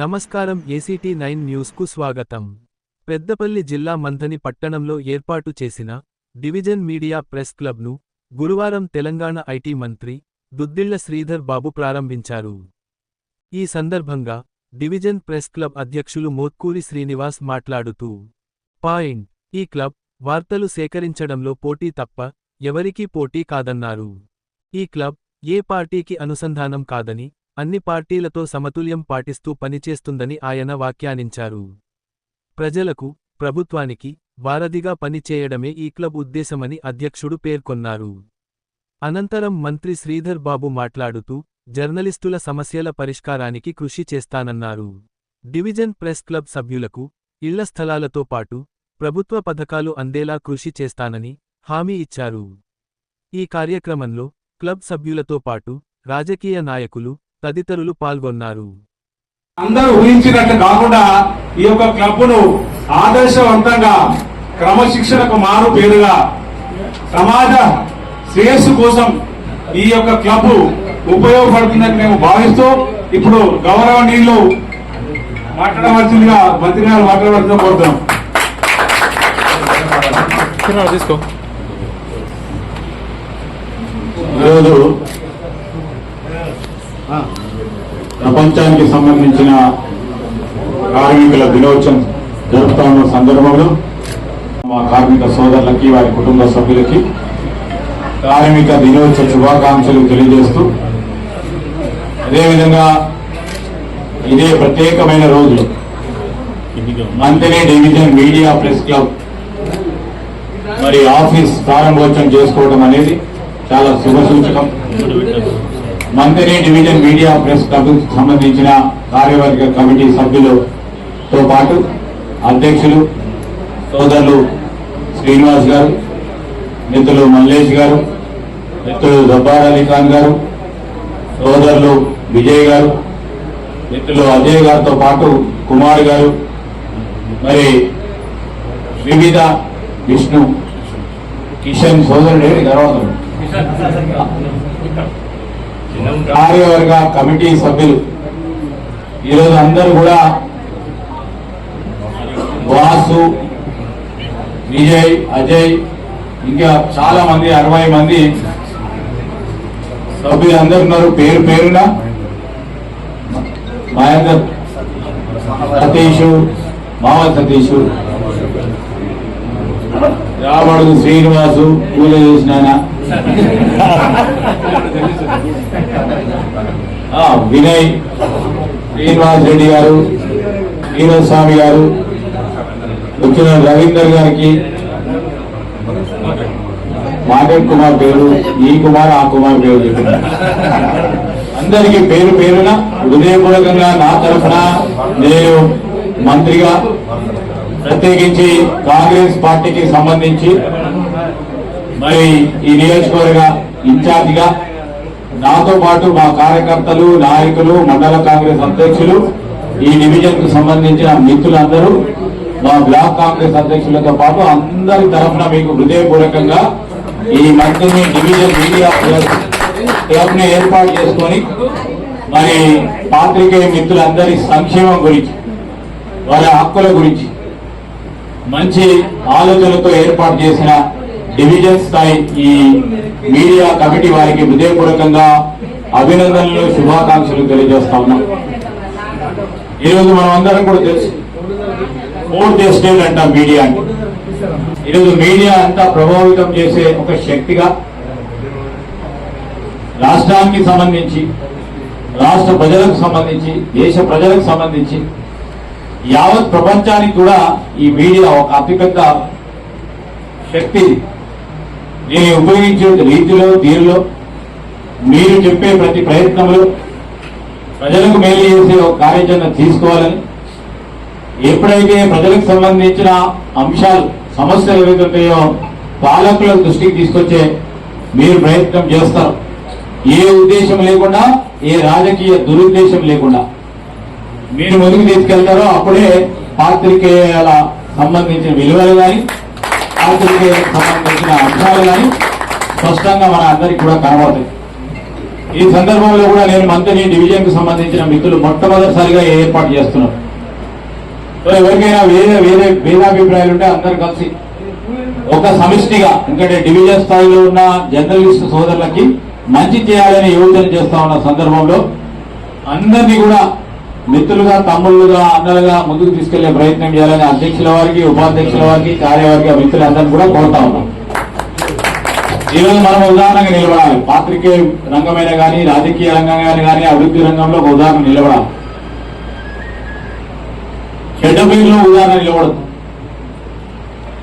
నమస్కారం ACT nine న్యూస్కు స్వాగతం. పెద్దపల్లి జిల్లా మంథని పట్టణంలో ఏర్పాటు చేసిన డివిజన్ మీడియా ప్రెస్ క్లబ్ను గురువారం తెలంగాణ ఐటీ మంత్రి దుద్దిళ్ళ శ్రీధర్ బాబు ప్రారంభించారు. ఈ సందర్భంగా డివిజన్ ప్రెస్ క్లబ్ అధ్యక్షులు మోత్కూరి శ్రీనివాస్ మాట్లాడుతూ పాయింట్ ఈ క్లబ్ వార్తలు సేకరించడంలో పోటీ తప్ప ఎవరికీ పోటీ కాదన్నారు. ఈ క్లబ్ ఏ పార్టీకి అనుసంధానం కాదని అన్ని పార్టీలతో సమతుల్యం పాటిస్తూ పనిచేస్తుందని ఆయన వ్యాఖ్యానించారు. ప్రజలకు ప్రభుత్వానికి వారధిగా పనిచేయడమే ఈ క్లబ్ ఉద్దేశమని అధ్యక్షుడు పేర్కొన్నారు. అనంతరం మంత్రి శ్రీధర్ బాబు మాట్లాడుతూ జర్నలిస్టుల సమస్యల పరిష్కారానికి కృషి చేస్తానన్నారు. డివిజన్ ప్రెస్ క్లబ్ సభ్యులకు ఇళ్ళ స్థలాలతో పాటు ప్రభుత్వ పథకాలు అందేలా కృషి చేస్తానని హామీ ఇచ్చారు. ఈ కార్యక్రమంలో క్లబ్ సభ్యులతో పాటు రాజకీయ నాయకులు తదితరులు పాల్గొన్నారు. అందరూ ఊహించినట్టు కాకుండా ఈ యొక్క క్లబ్ను ఆదర్శవంతంగా క్రమశిక్షణకు మారు పేరుగా సమాజ శ్రేయస్సు కోసం ఈ యొక్క క్లబ్ ఉపయోగపడుతుందని మేము భావిస్తూ ఇప్పుడు గౌరవనీయులు మాట్లాడవలసిందిగా మంత్రి గారు మాట్లాడవలసిందిగా కోరుతున్నాం. తీసుకో. ఈరోజు ప్రపంచానికి సంబంధించిన కార్మికుల దినోత్సవం జరుపుతా ఉన్న సందర్భంలో మా కార్మిక సోదరులకి వారి కుటుంబ సభ్యులకి కార్మిక దినోత్సవ శుభాకాంక్షలు తెలియజేస్తూ అదేవిధంగా ఇదే ప్రత్యేకమైన రోజు మంత్రి డివిజన్ మీడియా ప్రెస్ క్లబ్ మరి ఆఫీస్ ప్రారంభోత్సవం చేసుకోవడం అనేది చాలా శుభ మంగనే డివిజన్ మీడియా ప్రెస్ క్లబ్ సంబంధించిన కార్యవర్గ కమిటీ సభ్యులతో పాటు అధ్యక్షులు సోదరులు శ్రీనివాస్ గారు మిత్రులు మల్లేష్ గారు మిత్రులు జబ్బార్ అలీ ఖాన్ గారు సోదరులు విజయ్ గారు మిత్రులు అజయ్ గారితో పాటు కుమార్ గారు మరి వివిధ విష్ణు కిషన్ సోదరుడు తర్వాత కార్యవర్గ కమిటీ సభ్యులు. ఈరోజు అందరూ కూడా వాసు విజయ్ అజయ్ ఇంకా చాలా మంది అరవై మంది సభ్యులు అందరు ఉన్నారు. పేరు పేరున మహేందర్ సతీష్ మావ సతీష్. రాబడుగు శ్రీనివాసు పూజ చేసిన ఆయన. వినయ్ శ్రీనివాస్ రెడ్డి గారు శ్రీనివాస్ స్వామి గారు వచ్చిన రవీందర్ గారికి మాధవ్ కుమార్ పేరు ఈ కుమార్ ఆ కుమార్ పేరు అందరికీ పేరు పేరున హృదయపూర్వకంగా నా తరఫున నేను మంత్రిగా ప్రత్యేకించి కాంగ్రెస్ పార్టీకి సంబంధించి మరి ఈ నియోజకవర్గ ఇన్ఛార్జిగా నాతో పాటు మా కార్యకర్తలు నాయకులు మండల కాంగ్రెస్ అధ్యక్షులు ఈ డివిజన్కు సంబంధించిన మిత్రులందరూ మా బ్లాక్ కాంగ్రెస్ అధ్యక్షులతో పాటు అందరి తరఫున మీకు హృదయపూర్వకంగా ఈ మంత్రిని డివిజన్ మీడియా క్లబ్ని ఏర్పాటు చేసుకొని మరి పాత్రికేయ మిత్రులందరి సంక్షేమం గురించి వారి హక్కుల గురించి మంచి ఆలోచనతో ఏర్పాటు చేసిన డివిజన్ స్థాయి ఈ మీడియా కమిటీ వారికి హృదయపూర్వకంగా అభినందనలు శుభాకాంక్షలు తెలియజేస్తా ఉన్నాం. ఈరోజు మనం అందరం కూడా తెలుసు ఫోర్త్ ఎస్టేట్ అంటాం మీడియా అంటే ఈరోజు మీడియా అంతా ప్రభావితం చేసే ఒక శక్తిగా రాష్ట్రానికి సంబంధించి రాష్ట్ర ప్రజలకు సంబంధించి దేశ ప్రజలకు సంబంధించి యావత్ ప్రపంచానికి కూడా ఈ మీడియా ఒక అతిపెద్ద శక్తి నేను ఉపయోగించే రీతిలో తీరులో మీరు చెప్పే ప్రతి ప్రయత్నంలో ప్రజలకు మేలు చేసే ఒక కార్యాచరణ తీసుకోవాలని ఎప్పుడైతే ప్రజలకు సంబంధించిన అంశాలు సమస్యలు ఏవైతుంటాయో పాలకుల దృష్టికి తీసుకొచ్చే మీరు ప్రయత్నం చేస్తారు. ఏ ఉద్దేశం లేకుండా ఏ రాజకీయ దురుద్దేశం లేకుండా. మీరు ముందుకు తీసుకెళ్తారో అప్పుడే పాత్రికేయాల సంబంధించిన విలువలు కానీ పాత్రికేయులకు సంబంధించిన అంశాలు కానీ స్పష్టంగా మన అందరికి కూడా కనబడతాయి. ఈ సందర్భంలో కూడా నేను మంత్రి డివిజన్కు సంబంధించిన మిత్రులు మొట్టమొదటిసారిగా ఏర్పాటు చేస్తున్నాం. ఎవరికైనా వేరే వేరే భేదాభిప్రాయాలు ఉంటే అందరు కలిసి ఒక సమిష్టిగా ఎందుకంటే డివిజన్ స్థాయిలో ఉన్న జర్నలిస్ట్ సోదరులకి మంచి చేయాలని యోచన చేస్తా ఉన్న సందర్భంలో అందరినీ కూడా మిత్రులుగా తమ్ముళ్ళుగా అన్నలుగా ముందుకు తీసుకెళ్ళే ప్రయత్నం చేయాలని అధ్యక్షుల వారికి ఉపాధ్యక్షుల వారికి కార్యవర్గ మిత్రులందరినీ కూడా కోరుతా ఉన్నాం. ఈరోజు మనం ఉదాహరణగా నిలబడాలి. పాత్రికే రంగమైన కానీ రాజకీయ రంగంగా కానీ అభివృద్ధి రంగంలో ఒక ఉదాహరణ నిలబడాలి. చెడ్డ పేరులో ఉదాహరణ నిలబడదు.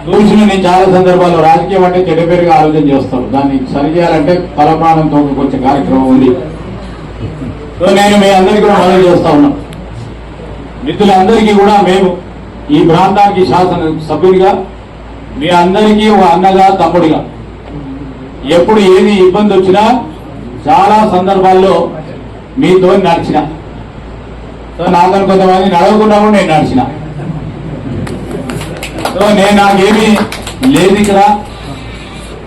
చూసిన నేను చాలా సందర్భాల్లో రాజకీయం అంటే చెడ్డ పేరుగా ఆలోచన చేస్తాను. దాన్ని సరిచేయాలంటే తలప్రాణంతో కొంచెం కార్యక్రమం ఉంది. సో నేను మీ అందరికీ కూడా మనవి చేస్తా ఉన్నాం. మిత్రులందరికీ కూడా మేము ఈ ప్రాంతానికి శాసన సభ్యుడిగా మీ అందరికీ ఒక అన్నగా తమ్ముడిగా ఎప్పుడు ఏది ఇబ్బంది వచ్చినా చాలా సందర్భాల్లో మీతో నడిచిన. సో నాకని కొంతమంది నడవకుండా కూడా నేను నడిచిన. సో నేను నాకేమీ లేదు ఇక్కడ.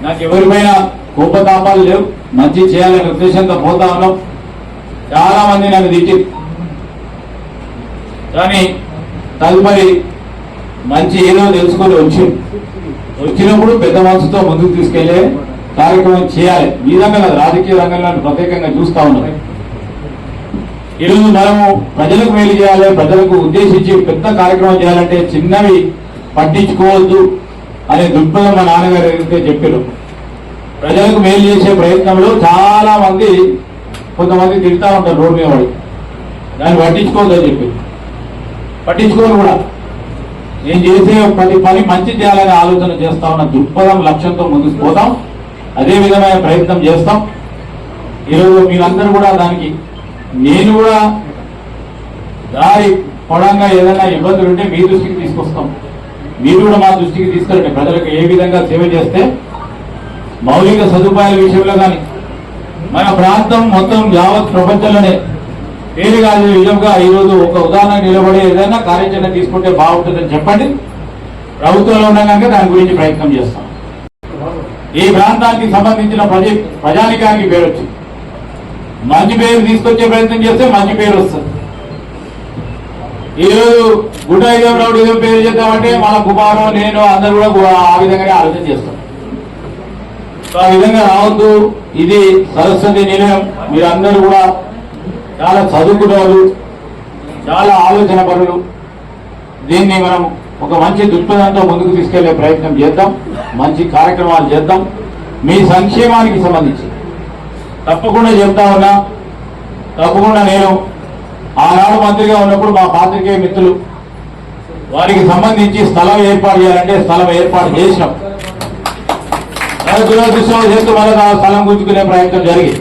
నాకు ఎవరిపైన కోపతాపాలు లేవు. మంచి చేయాలనే ఉద్దేశంతో పోతా ఉన్నాం. చాలా మంది నన్ను తిట్టి కానీ తదుపరి మంచి ఏదో తెలుసుకొని వచ్చి వచ్చినప్పుడు పెద్ద మనసుతో ముందుకు తీసుకెళ్ళే కార్యక్రమం చేయాలి. ఈ కాదు, రాజకీయ రంగంలో ప్రత్యేకంగా చూస్తా ఉన్నాం. ఈరోజు మనము ప్రజలకు మేలు చేయాలి ప్రజలకు ఉద్దేశించి పెద్ద కార్యక్రమం చేయాలంటే చిన్నవి పట్టించుకోవద్దు అనే దృక్పథం మా నాన్నగారు ఏదైతే చెప్పారు. ప్రజలకు మేలు చేసే ప్రయత్నంలో చాలా మంది కొంతమంది తిడతా ఉంటారు రోడ్డు మీద వాడు దాన్ని పట్టించుకోవద్దని చెప్పి. పట్టించుకోరు కూడా. నేను చేసే ప్రతి పని మంచి చేయాలనే ఆలోచన చేస్తా ఉన్న దృక్పథం లక్ష్యంతో ముందుకు పోతాం. అదే విధమైన ప్రయత్నం చేస్తాం. ఈరోజు మీరందరూ కూడా దానికి నేను కూడా దారి పొడంగా ఏదైనా ఇబ్బందులు ఉంటే మీ దృష్టికి తీసుకొస్తాం. మీరు కూడా మా దృష్టికి తీసుకురండి ప్రజలకు ఏ విధంగా సేవ చేస్తే మౌలిక సదుపాయాల విషయంలో కానీ మన ప్రాంతం మొత్తం యావత్ ప్రపంచంలోనే పేరు కాదు విధంగా ఈరోజు ఒక ఉదాహరణ నిలబడే ఏదైనా కార్యాచరణ తీసుకుంటే బాగుంటుందని చెప్పండి. ప్రభుత్వంలో ఉండగానే దాని గురించి ప్రయత్నం చేస్తాం. ఈ ప్రాంతానికి సంబంధించిన ప్రజ ప్రజానికానికి పేరు వచ్చింది మంచి పేరు తీసుకొచ్చే ప్రయత్నం చేస్తే మంచి పేరు వస్తుంది. ఈరోజు గుడ్డ ఇదేం రౌడ్ ఇదేం పేరు చేద్దామంటే మన కుమారు నేను అందరూ కూడా ఆ విధంగానే ఆలోచన చేస్తాం. సో ఆ విధంగా రావద్దు. ఇది సరస్వతి నిలయం. మీరందరూ కూడా చాలా చదువుకున్నారు చాలా ఆలోచన పనులు దీన్ని మనం ఒక మంచి దృక్పథంతో ముందుకు తీసుకెళ్ళే ప్రయత్నం చేద్దాం. మంచి కార్యక్రమాలు చేద్దాం. మీ సంక్షేమానికి సంబంధించి. తప్పకుండా చెప్తా ఉన్నా తప్పకుండా నేను ఆనాడు మంత్రిగా ఉన్నప్పుడు మా పాత్రికేయ మిత్రులు వారికి సంబంధించి స్థలం ఏర్పాటు చేయాలంటే స్థలం ఏర్పాటు చేసినాం. దురదృష్టం చేస్తూ మనకు ఆ స్థలం గుంజుకునే ప్రయత్నం జరిగింది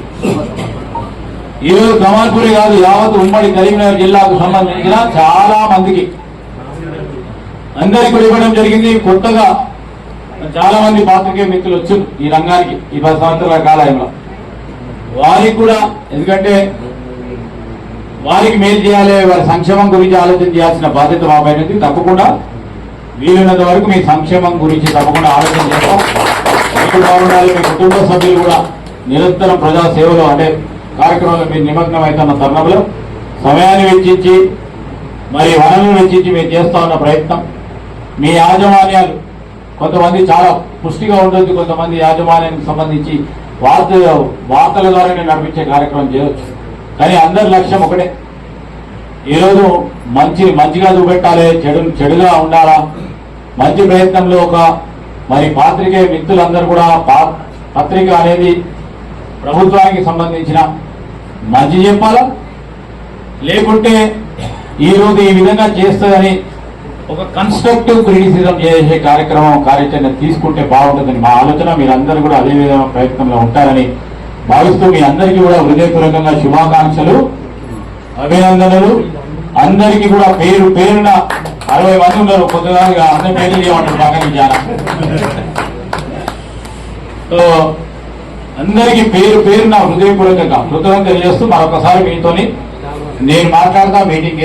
ఈరోజు కమాల్పూరి కాదు యావత్ ఉమ్మడి కరీంనగర్ జిల్లాకు సంబంధించిన చాలా మందికి అందరికి కూడా ఇవ్వడం జరిగింది. కొత్తగా చాలా మంది పాత్రికేయ మిత్రులు వచ్చారు ఈ రంగానికి ఈ పది సంవత్సరాల కాలంలో వారికి కూడా ఎందుకంటే వారికి మేలు చేయాలి వారి సంక్షేమం గురించి ఆలోచన చేయాల్సిన బాధ్యత మా పైన తప్పకుండా వీలున్నంత వరకు మీ సంక్షేమం గురించి తప్పకుండా ఆలోచన చేస్తాం. మీకు బాగుండాలి మీ కుటుంబ సభ్యులు కూడా నిరంతరం ప్రజా సేవలో అంటే కార్యక్రమంలో మీరు నిమగ్నం అవుతున్న తరుణంలో సమయాన్ని వెచ్చించి మరి వనరులు వెచ్చించి మీరు చేస్తా ఉన్న ప్రయత్నం. మీ యాజమాన్యాలు కొంతమంది చాలా పుష్టిగా ఉండొద్దు కొంతమంది యాజమాన్యానికి సంబంధించి వార్త వార్తల ద్వారానే నడిపించే కార్యక్రమం చేయవచ్చు. కానీ అందరి లక్ష్యం ఒకటే. ఈరోజు మంచి మంచిగా చూపెట్టాలి చెడు చెడుగా ఉండాలా? మంచి ప్రయత్నంలో ఒక మరి పాత్రికేయ మిత్రులందరూ కూడా పత్రిక అనేది ప్రభుత్వానికి సంబంధించిన మంచి చెప్పాలా? లేకుంటే ఈ రోజు ఈ విధంగా చేస్తుందని ఒక కన్స్ట్రక్టివ్ క్రిటిసిజం చేసే కార్యక్రమం కార్యాచరణ తీసుకుంటే బాగుంటుందని మా ఆలోచన. మీరందరూ కూడా అదే విధంగా ప్రయత్నంలో ఉంటారని భావిస్తూ మీ అందరికీ కూడా హృదయపూర్వకంగా శుభాకాంక్షలు అభినందనలు. అందరికీ కూడా పేరు పేరున అరవై మంది ఉన్నారు. కొద్దిగా అందరి పేర్లు చేయమంటారు పక్కన చాలా. సో అందరికీ పేరు పేరున హృదయపూర్వకంగా కృతజ్ఞతలు తెలియజేస్తూ మరొకసారి మీతోని నేను మాట్లాడతా మీటింగ్